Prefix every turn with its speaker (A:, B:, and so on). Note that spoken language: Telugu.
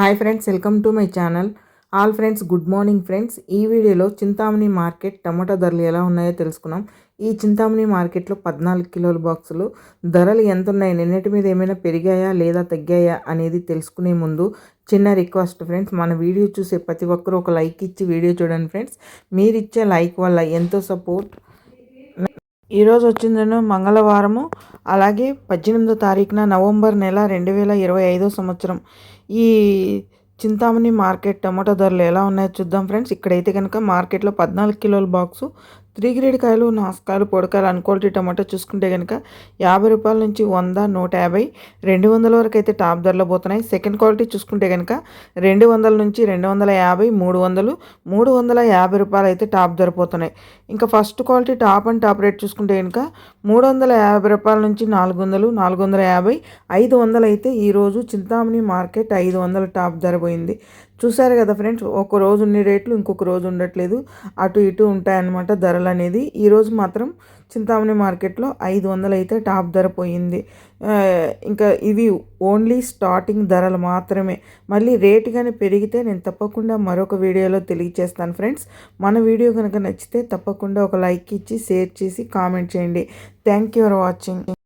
A: Hi friends welcome to my channel. All friends good morning friends. ఈ వీడియోలో చింతామణి మార్కెట్ టమాటా ధరలు ఎలా ఉన్నాయో తెలుసుకున్నాం. ఈ చింతామణి మార్కెట్లో పద్నాలుగు కిలోల బాక్సులు. ధరలు ఎంత ఉన్నాయి? నిన్నటి మీద ఏమైనా పెరిగాయా లేదా తగ్గాయా అనేది తెలుసుకునే ముందు చిన్న రిక్వెస్ట్ ఫ్రెండ్స్. మన వీడియో చూసే ప్రతి ఒక్కరూ ఒక లైక్ ఇచ్చి వీడియో చూడండి ఫ్రెండ్స్. మీరు ఇచ్చే లైక్ వల్ల ఎంతో సపోర్ట్. ఈరోజు వచ్చిందను మంగళవారము. అలాగే పద్దెనిమిదో తారీఖున నవంబర్ నెల రెండు వేల ఇరవై ఐదో సంవత్సరం. ఈ చింతామణి మార్కెట్ టమాటో ధరలు ఎలా ఉన్నాయో చూద్దాం ఫ్రెండ్స్. ఇక్కడైతే కనుక మార్కెట్లో పద్నాలుగు కిలోల బాక్సు త్రీ గ్రేడ్ కాయలు నాసుకాయలు పొడకాయలు అన్క్వాలిటీ టమాటో చూసుకుంటే కనుక యాభై రూపాయల నుంచి వంద నూట యాభై రెండు వందల వరకు అయితే టాప్ ధరలో పోతున్నాయి. సెకండ్ క్వాలిటీ చూసుకుంటే కనుక రెండు వందల నుంచి రెండు వందల యాభై మూడు వందలు మూడు వందల యాభై రూపాయలు అయితే టాప్ ధర పోతున్నాయి. ఇంకా first quality top and top rate చూసుకుంటే కనుక మూడు వందల యాభై రూపాయల నుంచి నాలుగు వందలు నాలుగు వందల యాభై ఐదు వందలు అయితే ఈరోజు చింతామణి మార్కెట్ ఐదు వందల టాప్ ధర పోయింది. చూసారు కదా ఫ్రెండ్స్ ఒక రోజు ఉన్న రేట్లు ఇంకొక రోజు ఉండట్లేదు. అటు ఇటు ఉంటాయన్నమాట ధరలు అనేది ఈరోజు మాత్రం చింతామణి మార్కెట్లో ఐదు వందలు అయితే టాప్ ధర పోయింది. ఇంకా ఇవి ఓన్లీ స్టార్టింగ్ ధరలు మాత్రమే. మళ్ళీ రేటు కానీ పెరిగితే నేను తప్పకుండా మరొక వీడియోలో తెలియచేస్తాను ఫ్రెండ్స్. మన వీడియో కనుక నచ్చితే తప్పకుండా ఒక లైక్ ఇచ్చి షేర్ చేసి కామెంట్ చేయండి. Thank you for watching.